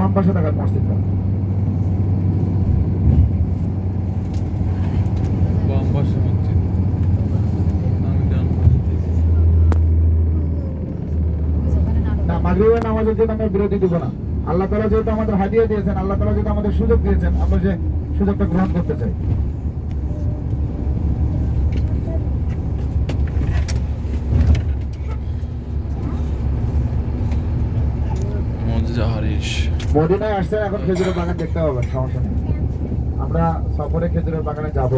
বাম পাশে থাকার মসজিদটা মাগরিবের নামাজের জন্য আমরা বিরতি দিব না আল্লাহ তালা যেহেতু আমাদের হাদিয়া দিয়েছেন আল্লাহ তালা যেহেতু আমাদের সুযোগ দিয়েছেন আমরা যে সুযোগটা গ্রহণ করতে চাই। মসজিদ হারিস মদিনায় আসছেন, এখন খেজুরের বাগান দেখতে পাবেন সমস্যা নেই। আমরা সফরে খেজুরের বাগানে যাব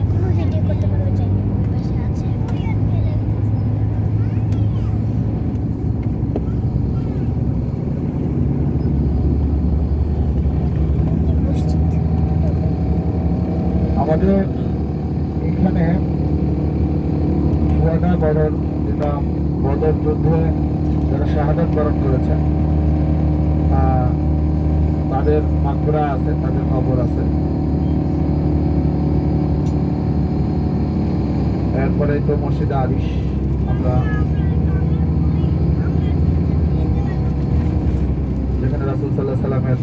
এখনও ভিডিও করতে পারব চাই ওই পাশে আছে মসজিদ আমাদের এখানে সুয়াদা বদর, যেটা বদর যুদ্ধে যারা শাহাদত বরণ করেছেন তাদের মাকবরা আছে, তাদের খবর আছে। এরপরে তো মসজিদ আরিশ, আমরা যেখানে রাসুল সাল্লাহ সাল্লামের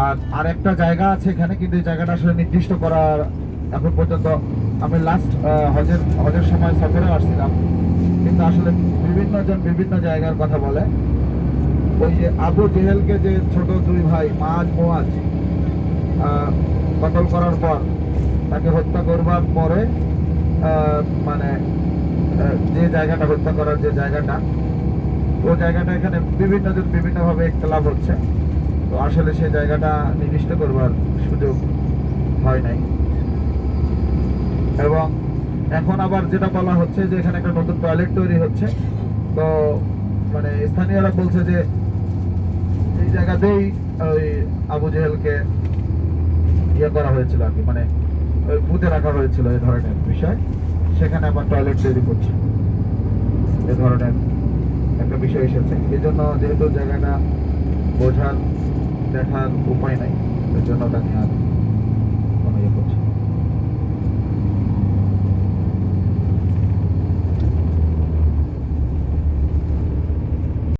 আর আরেকটা জায়গা আছে এখানে, কিন্তু এই জায়গাটা আসলে নির্দিষ্ট করার এখন পর্যন্ত আমি লাস্ট হজের হজের সময় সফরে আসছিলাম। কিন্তু আসলে বিভিন্ন জন বিভিন্ন জায়গার কথা বলে। ওই যে আবু জেহেলকে যে ছোট দুই ভাই মাজ মোয়াজ কতল করার পর তাকে হত্যা করবার পরে মানে যে জায়গাটা হত্যা করার যে জায়গাটা, ও জায়গাটা এখানে বিভিন্ন জন বিভিন্নভাবে একতলাভ হচ্ছে। তো আসলে সেই জায়গাটা নির্দিষ্ট করবার সুযোগ হয় নাই। এবং এখন আবার যেটা বলা হচ্ছে যে এখানে একটা নতুন টয়লেট তৈরি হচ্ছে। তো মানে স্থানীয়রা বলছে যে এই জায়গাতেই ওই আবু জেহেলকে ইয়ে করা হয়েছিল আর কি মানে ওই পুঁতে রাখা হয়েছিল এই ধরনের বিষয়। সেখানে আবার টয়লেট তৈরি করছে। এ ধরনের একটা বিষয় এসেছে। এই জন্য যেহেতু জায়গাটা বোঝার দেখার উপায় নাই এর জন্য তাকে আর